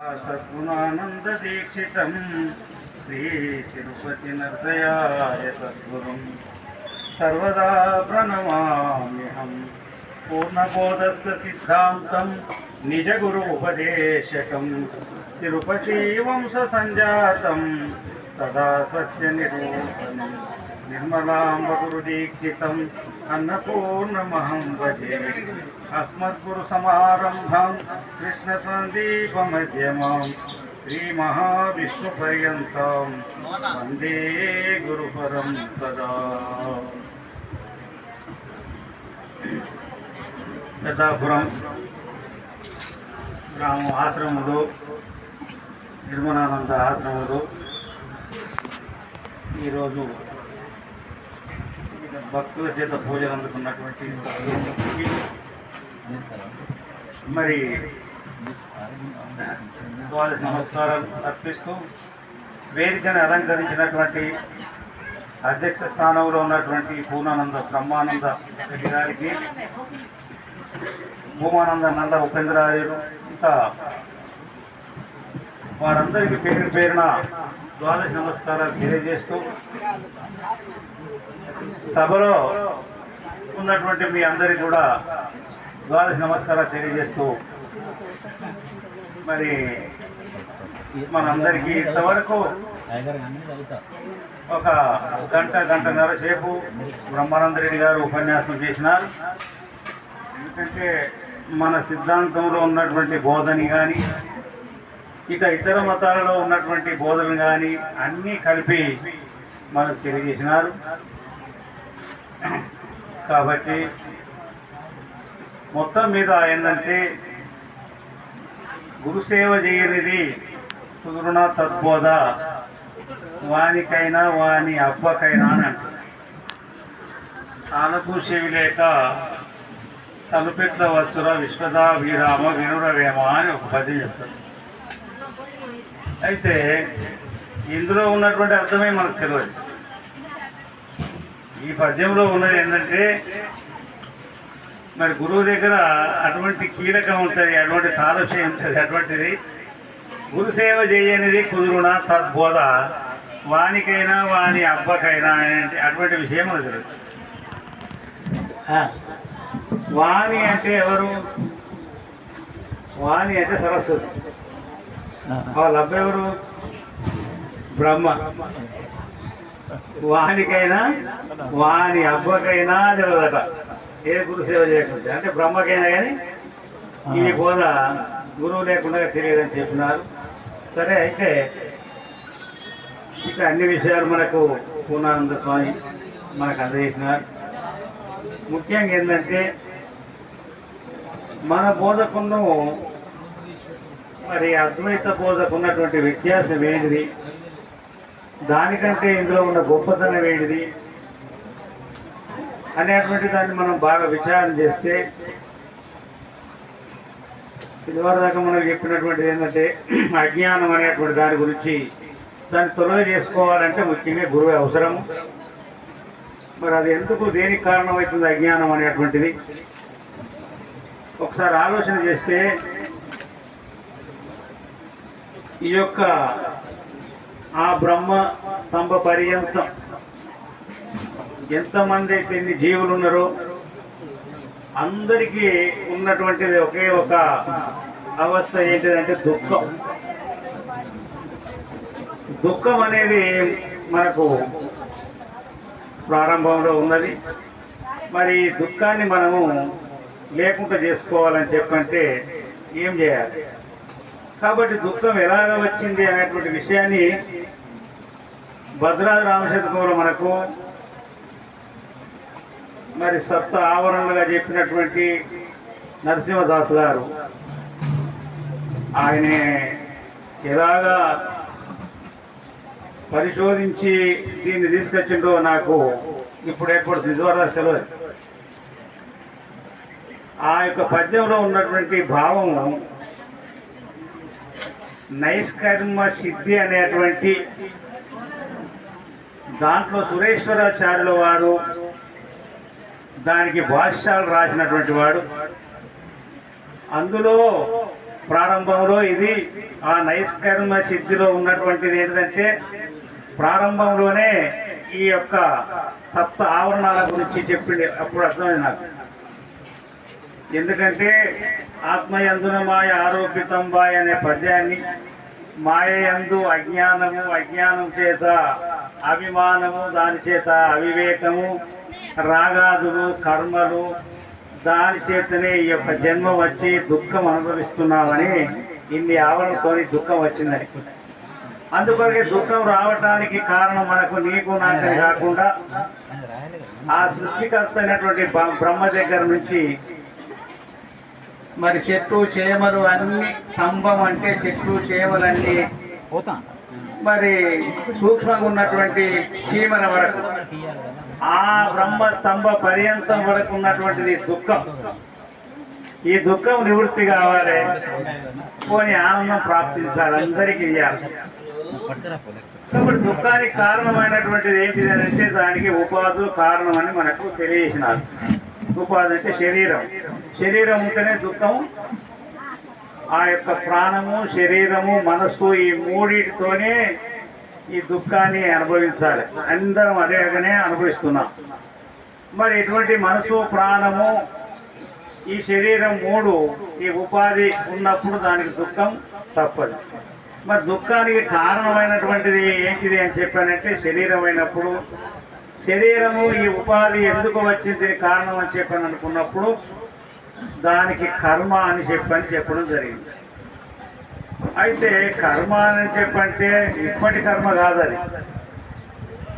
సద్గుణానందదీక్షితం శ్రీ తిరుపతి నర్దయాయ సద్గురుం. సర్వదా ప్రణమామ్యహం. పూర్ణబోధస్థ సిద్ధాంతం నిజ గురు ఉపదేశకం తిరుపతి వంశ సంజాతం గురు అన్నపూర్ణమహం భజే అస్మద్గురు సమారంభం కృష్ణ సందీపమధ్యమాం శ్రీ మహావిష్ణుపర్యంతం వందే గురుపరం సదా పెద్దాపురం గ్రామం ఆశ్రమంలో నిర్మలానంద ఆశ్రమంలో ఈరోజు భక్తుల చేత పూజలు అందుకున్నటువంటి మరి వారి నమస్కారాలు అర్పిస్తూ వేదికను అలంకరించినటువంటి అధ్యక్ష స్థానంలో ఉన్నటువంటి పూర్ణానంద బ్రహ్మానంద రెడ్డి గారికి భూమానంద నంద ఉపేంద్రాయుడు ఇంకా వారందరికీ పేరు పేరున ద్వాదశ నమస్కారాలు తెలియజేస్తూ సభలో ఉన్నటువంటి మీ అందరికీ కూడా ద్వాదశ నమస్కారాలు తెలియజేస్తూ మరి మనందరికీ ఇంతవరకు ఒక గంట గంటన్నర సేపు బ్రహ్మానంద రెడ్డి గారు ఉపన్యాసం చేసినారు. ఎందుకంటే మన సిద్ధాంతంలో ఉన్నటువంటి బోధని కానీ ఇక ఇతర మతాలలో ఉన్నటువంటి బోధనలు కానీ అన్నీ కలిపి మనకు తెలియజేసినారు కాబట్టి మొత్తం మీద ఏంటంటే గురుసేవ చేయనిది కుదురున తద్బోధ. వానికైనా వాని అబ్బకైనా అని అంటారు. తానకూసేవి లేక తలుపెట్ల వచ్చుర విశ్వదా విరామ వినురవేమ అని ఒక పద్యం చెప్తారు. అయితే ఇందులో ఉన్నటువంటి అర్థమే మనకు తెలియదు. ఈ పద్యంలో ఉన్నది ఏంటంటే మరి గురువు దగ్గర అటువంటి కీలకం ఉంటుంది అటువంటి తాలస్యం ఉంటుంది అటువంటిది. గురుసేవ చేయనిది కుదురున తద్బోధ. వానికైనా వాని అబ్బకైనా అనే- అటువంటి విషయం మనకు ఆ, వాణి అంటే ఎవరు? వాణి అంటే సరస్వతి. వాళ్ళ అబ్బాయి ఎవరు బ్రహ్మ. వానికైనా వాని అబ్బకైనా తెలియదట ఏ గురు సేవ చేయకపోతే అంటే బ్రహ్మకైనా కానీ ఈ బోధ గురువు లేకుండా తెలియదని చెప్పినారు. సరే అయితే ఇక అన్ని విషయాలు మనకు పూర్ణానంద స్వామి మనకు అందజేసినారు. ముఖ్యంగా ఏంటంటే మన బోధకును మరి అద్వైత బోధకు ఉన్నటువంటి వ్యత్యాసం ఏంటిది? దానికంటే ఇందులో ఉన్న గొప్పతనం ఏంటిది? అనేటువంటి దాన్ని మనం బాగా విచారణ చేస్తే ఇదివరదాకా మనం చెప్పినటువంటిది ఏంటంటే అజ్ఞానం అనేటువంటి దాని గురించి దాన్ని తొలగ చేసుకోవాలంటే ముఖ్యంగా గురువు అవసరము. మరి అది ఎందుకు దేనికి కారణమవుతుంది అజ్ఞానం అనేటువంటిది? ఒకసారి ఆలోచన చేస్తే ఈ యొక్క ఆ బ్రహ్మ స్తంభ పర్యంతం. ఎంతమంది అయితే ఎన్ని జీవులు ఉన్నారో అందరికీ ఉన్నటువంటిది ఒకే ఒక అవస్థ ఏంటిదంటే దుఃఖం. దుఃఖం అనేది మనకు ప్రారంభంలో ఉన్నది. మరి ఈ దుఃఖాన్ని మనము లేకుండా చేసుకోవాలని చెప్పంటే ఏం చేయాలి? కాబట్టి దుఃఖం ఎలాగ వచ్చింది అనేటువంటి విషయాన్ని భద్రాది రామశతకంలో మనకు మరి సప్త ఆవరణలుగా చెప్పినటువంటి నరసింహదాస్ గారు ఆయన ఎలాగా పరిశోధించి దీన్ని తీసుకొచ్చిండో నాకు ఇప్పుడు ఎప్పుడు నిజవరా తెలియదు ఆ యొక్క పద్యంలో ఉన్నటువంటి భావము నైష్కర్మ సిద్ధి అనేటువంటి దాంట్లో సురేశ్వరాచార్యుల వారు దానికి భాష్యాలు రాసినటువంటి వాడు. అందులో ప్రారంభంలో ఇది ఆ నైష్కర్మ సిద్ధిలో ఉన్నటువంటిది ఏంటంటే ప్రారంభంలోనే ఈ యొక్క సప్త ఆవరణాల గురించి చెప్పింది అప్పుడు అర్థమైంది నాకు. ఎందుకంటే ఆత్మయందున మాయ ఆరోపితం బాయ్ అనే పద్యాన్ని మాయందు అజ్ఞానము అజ్ఞానం చేత అభిమానము దాని చేత అవివేకము రాగాదులు కర్మలు దాని చేతనే ఈ యొక్క జన్మ వచ్చి దుఃఖం అనుభవిస్తున్నామని ఇన్ని ఆవరణతోని దుఃఖం వచ్చిందని అందుకొరకే దుఃఖం రావటానికి కారణం మనకు నీకు నాకని కాకుండా ఆ సృష్టికర్త అయినటువంటి బ్రహ్మ దగ్గర నుంచి మరి చెట్టు చేమలు అన్ని స్తంభం అంటే చెట్లు చేమలన్నీ మరి సూక్ష్మంగా ఉన్నటువంటి చీమల వరకు. ఆ బ్రహ్మ స్తంభ పర్యంతం వరకు ఉన్నటువంటిది దుఃఖం. ఈ దుఃఖం నివృత్తి కావాలి. పోనీ ఆనందం ప్రాప్తించాలి. అందరికీ ఇవ్వాలి కాబట్టి దుఃఖానికి కారణమైనటువంటిది ఏంటిది అని అంటే దానికి ఉపాధులు కారణం అని మనకు తెలియజేసినారు. ఉపాధి అంటే శరీరం. శరీరం ఉంటేనే దుఃఖం. ఆ యొక్క ప్రాణము శరీరము మనస్సు ఈ మూడిటితోనే ఈ దుఃఖాన్ని అనుభవించాలి. అందరం అదేగానే అనుభవిస్తున్నాం. మరి ఎటువంటి మనసు ప్రాణము ఈ శరీరం మూడు ఈ ఉపాధి ఉన్నప్పుడు దానికి దుఃఖం తప్పదు. మరి దుఃఖానికి కారణమైనటువంటిది ఏంటిది అని చెప్పానంటే శరీరం అయినప్పుడు శరీరము ఈ ఉపాధి ఎందుకు వచ్చింది కారణం అని చెప్పని అనుకున్నప్పుడు దానికి కర్మ అని చెప్పని చెప్పడం జరిగింది. అయితే కర్మ అని చెప్పంటే ఇప్పటి కర్మ కాదు అది.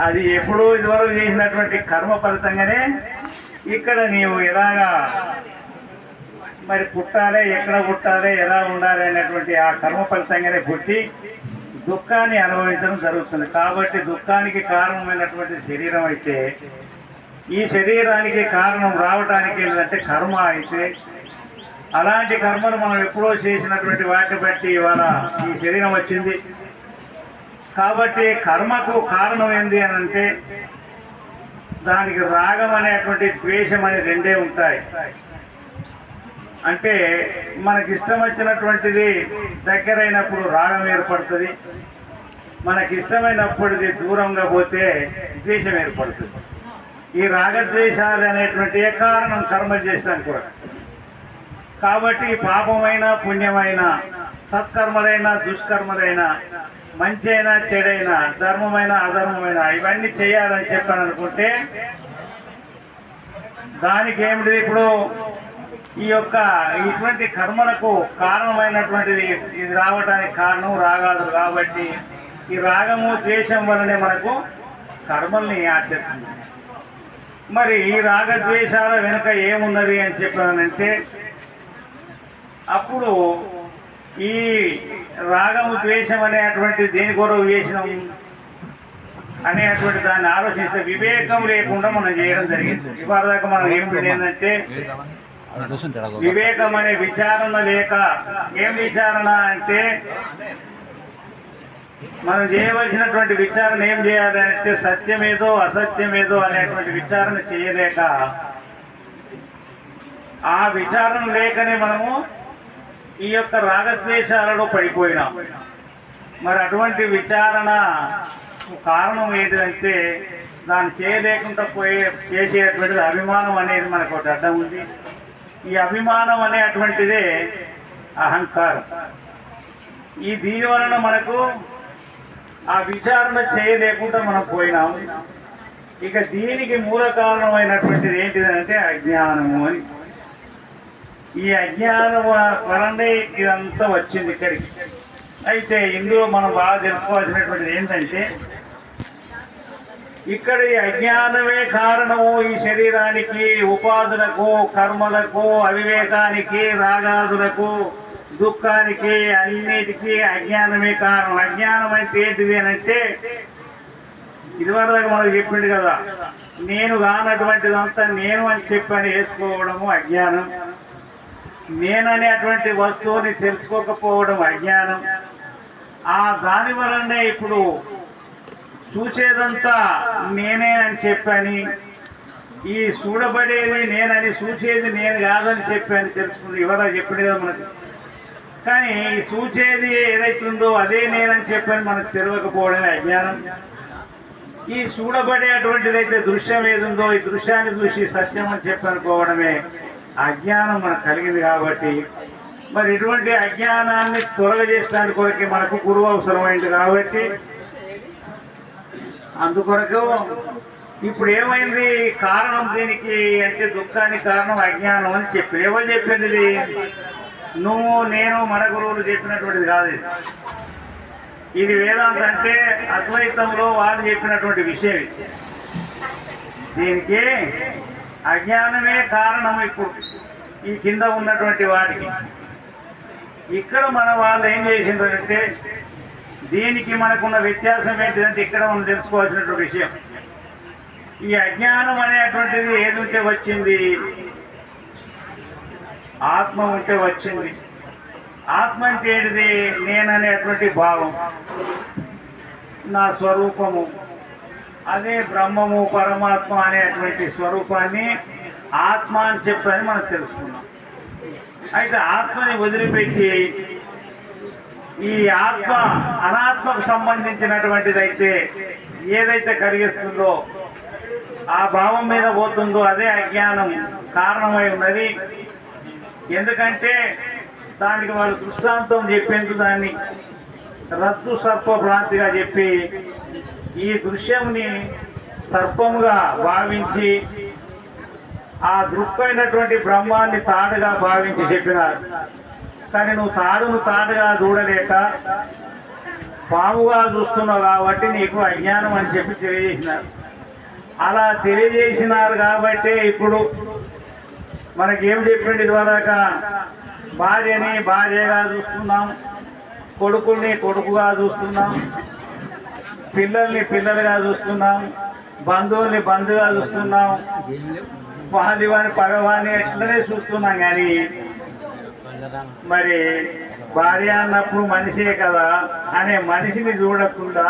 అది ఎప్పుడూ ఇదివరకు చేసినటువంటి కర్మ ఫలితంగానే ఇక్కడ నీవు ఎలాగా మరి పుట్టాలే ఎక్కడ పుట్టాలే ఎలా ఉండాలి అనేటువంటి ఆ కర్మ ఫలితంగానే పుట్టి దుఃఖాన్ని అనుభవించడం జరుగుతుంది. కాబట్టి దుఃఖానికి కారణమైనటువంటి శరీరం అయితే ఈ శరీరానికి కారణం రావడానికి ఏంటంటే కర్మ అయితే అలాంటి కర్మను మనం ఎప్పుడో చేసినటువంటి వాటిని బట్టి ఇవాళ ఈ శరీరం వచ్చింది. కాబట్టి కర్మకు కారణం ఏంది అని అంటే దానికి రాగం అనేటువంటి ద్వేషం అనే రెండే ఉంటాయి. అంటే మనకి ఇష్టం వచ్చినటువంటిది దగ్గరైనప్పుడు రాగం ఏర్పడుతుంది. మనకి ఇష్టమైనప్పటిది దూరంగా పోతే ద్వేషం ఏర్పడుతుంది. ఈ రాగద్వేషాలు అనేటువంటి ఏ కారణం కర్మ చేసడానికి కూడా? కాబట్టి పాపమైన పుణ్యమైన సత్కర్మలైన దుష్కర్మలైన మంచి అయినా చెడైనా ధర్మమైన అధర్మమైన ఇవన్నీ చేయాలని చెప్పాను అనుకుంటే దానికి ఏమిటి ఇప్పుడు? ఈ యొక్క ఇటువంటి కర్మలకు కారణమైనటువంటిది ఇది రావడానికి కారణం రాగాదు కాబట్టి ఈ రాగము ద్వేషం వలనే మనకు కర్మల్ని ఆచరిస్తుంది. మరి ఈ రాగద్వేషాల వెనుక ఏమున్నది అని చెప్పానంటే అప్పుడు ఈ రాగము ద్వేషం అనేటువంటి దేని కొరకు చేసినాం అనేటువంటి దాన్ని ఆలోచిస్తే వివేకం లేకుండా మనం చేయడం జరిగింది. ఇవాళ దాకా మనం ఏం ఏంటంటే వివేకం అనే విచారణ లేక ఏం విచారణ అంటే మనం చేయవలసినటువంటి విచారణ ఏం చేయాలి అంటే సత్యమేదో అసత్యమేదో అనేటువంటి విచారణ చేయలేక ఆ విచారణ లేకనే మనము ఈ యొక్క రాగద్వేషాలలో పడిపోయినాం. మరి అటువంటి విచారణ కారణం ఏంటంటే దాన్ని చేయలేకుండా పోయే చేసేటువంటిది అభిమానం అనేది మనకు ఒకటి అడ్డం ఉంది. ఈ అభిమానం అనేటువంటిదే అహంకారం. ఈ దీని వలన మనకు ఆ విచారణ చేయలేకుండా మనం పోయినాము ఇక దీనికి మూల కారణమైనటువంటిది ఏంటిదంటే అజ్ఞానము అని. ఈ అజ్ఞానం వలనే ఇదంతా వచ్చింది ఇక్కడికి. అయితే ఇందులో మనం బాగా తెలుసుకోవాల్సినటువంటిది ఏంటంటే ఇక్కడ ఈ అజ్ఞానమే కారణము ఈ శరీరానికి ఉపాధులకు కర్మలకు అవివేకానికి రాగాదులకు దుఃఖానికి అన్నిటికీ అజ్ఞానమే కారణం. అజ్ఞానం అంటే ఏంటిది అని అంటే ఇదివరకు మనకు చెప్పిండు కదా నేను కానటువంటిదంతా నేను అని చెప్పని వేసుకోవడము అజ్ఞానం. నేననేటువంటి వస్తువుని తెలుసుకోకపోవడం అజ్ఞానం. ఆ దాని వలనే ఇప్పుడు చూసేదంతా నేనే అని చెప్పని ఈ చూడబడేది నేనని చూసేది నేను కాదని చెప్పని తెలుసుకుంది ఎవరో చెప్పింది మనకు. మనకి కానీ ఈ చూసేది ఏదైతుందో అదే నేనని చెప్పని మనకు తెలియకపోవడమే అజ్ఞానం. ఈ చూడబడేటువంటిదైతే దృశ్యం ఏదుందో ఈ దృశ్యాన్ని చూసి సత్యం అని చెప్పనుకోవడమే అజ్ఞానం మనకు కలిగింది కాబట్టి. మరి ఇటువంటి అజ్ఞానాన్ని తొలగజేసడానికి కొరకే మనకు గురువు అవసరమైంది కాబట్టి అందుకొరకు ఇప్పుడు ఏమైంది? కారణం దీనికి అంటే దుఃఖానికి కారణం అజ్ఞానం అని చెప్పి ఎవరు చెప్పింది ఇది? నువ్వు నేను మన గురువులు చెప్పినటువంటిది కాదు ఇది. ఇది వేదాంత అంటే అద్వైతంలో వాళ్ళు చెప్పినటువంటి విషయం ఇది. దీనికి అజ్ఞానమే కారణం ఇప్పుడు ఈ కింద ఉన్నటువంటి వాటికి ఇక్కడ మన వాళ్ళు ఏం చేసిండ్రంటే దీనికి మనకున్న వ్యత్యాసం ఏంటిదంటే ఇక్కడ మనం తెలుసుకోవాల్సినటువంటి విషయం. ఈ అజ్ఞానం అనేటువంటిది ఏదుంటే వచ్చింది? ఆత్మ ఉంటే వచ్చింది. ఆత్మ అంటే ఏంటిది నేననేటువంటి భావం. నా స్వరూపము. అదే బ్రహ్మము పరమాత్మ అనేటువంటి స్వరూపాన్ని ఆత్మ అని చెప్పని మనం తెలుసుకున్నాం. అయితే ఆత్మని వదిలిపెట్టి ఈ ఆత్మ అనాత్మకు సంబంధించినటువంటిదైతే ఏదైతే కలిగిస్తుందో ఆ భావం మీద పోతుందో అదే అజ్ఞానం కారణమై ఉన్నది. ఎందుకంటే దానికి వాళ్ళు దృష్టాంతం చెప్పేందుకు దాన్ని రద్దు సర్ప భ్రాంతిగా చెప్పి ఈ దృశ్యంని సర్పముగా భావించి ఆ దృక్కైనటువంటి బ్రహ్మాన్ని తాడుగా భావించి చెప్పినారు. కానీ నువ్వు తాడును తాడుగా చూడలేక పాముగా చూస్తున్నావు కాబట్టి నీకు అజ్ఞానం అని చెప్పి తెలియజేసినారు. అలా తెలియజేసినారు కాబట్టే ఇప్పుడు మనకేం చెప్పింది ఇదివరక? భార్యని భార్యగా చూస్తున్నాం కొడుకుల్ని కొడుకుగా చూస్తున్నాం పిల్లల్ని పిల్లలుగా చూస్తున్నాం బంధువుల్ని బంధుగా చూస్తున్నాం. పాదివాని పగవాని ఎట్లనే చూస్తున్నాం కానీ మరి భార్య అన్నప్పుడు మనిషే కదా అనే మనిషిని చూడకుండా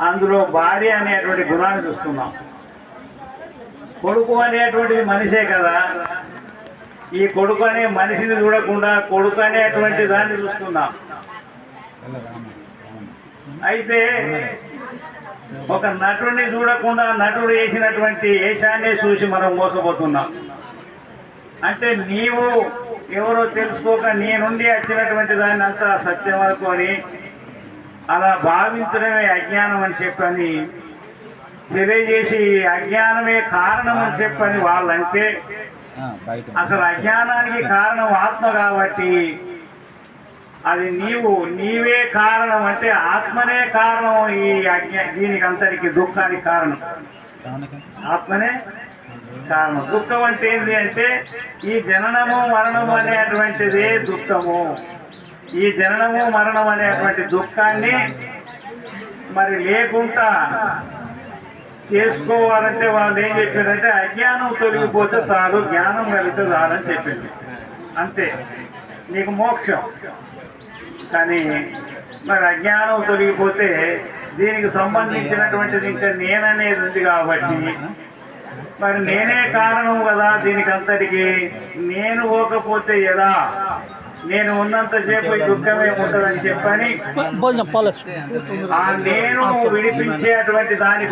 అందులో భార్య అనేటువంటి గుణాన్ని చూస్తున్నాం. కొడుకు అనేటువంటిది మనిషే కదా. ఈ కొడుకు అనే మనిషిని చూడకుండా కొడుకు అనేటువంటి దాన్ని చూస్తున్నాం. అయితే ఒక నటుడిని చూడకుండా నటుడు వేసినటువంటి ఏషాన్ని చూసి మనం మోసపోతున్నాం. అంటే నీవు ఎవరో తెలుసుకోక నీ నుండి వచ్చినటువంటి దాన్ని అంతా సత్యం అనుకొని అలా భావించడమే అజ్ఞానం అని చెప్పని తెలియజేసి అజ్ఞానమే కారణం అని చెప్పని వాళ్ళంటే అసలు అజ్ఞానానికి కారణం ఆత్మ కాబట్టి అది నీవు నీవే కారణం అంటే ఆత్మనే కారణం ఈ అజ్ఞా దీనికి అంతటికి దుఃఖానికి కారణం. ఆత్మనే? కారణం. దుఃఖం అంటే ఏంటి అంటే ఈ జననము మరణము అనేటువంటిది దుఃఖము. ఈ జననము మరణం అనేటువంటి దుఃఖాన్ని మరి లేకుండా చేసుకోవాలంటే వాళ్ళు ఏం చెప్పారంటే అజ్ఞానం తొలగిపోతే చాలు జ్ఞానం కలిగితే చాలని చెప్పింది. అంతే. నీకు మోక్షం. కానీ మరి అజ్ఞానం తొలగిపోతే దీనికి సంబంధించినటువంటిది ఇంకా నేననేది ఉంది కాబట్టి మరి నేనే కారణం కదా దీనికి అంతటికి నేను పోకపోతే ఎలా? నేను ఉన్నంతసేపు ఈ దుఃఖమే ఉంటుందని చెప్పని నేను విడిపించేటువంటి దాని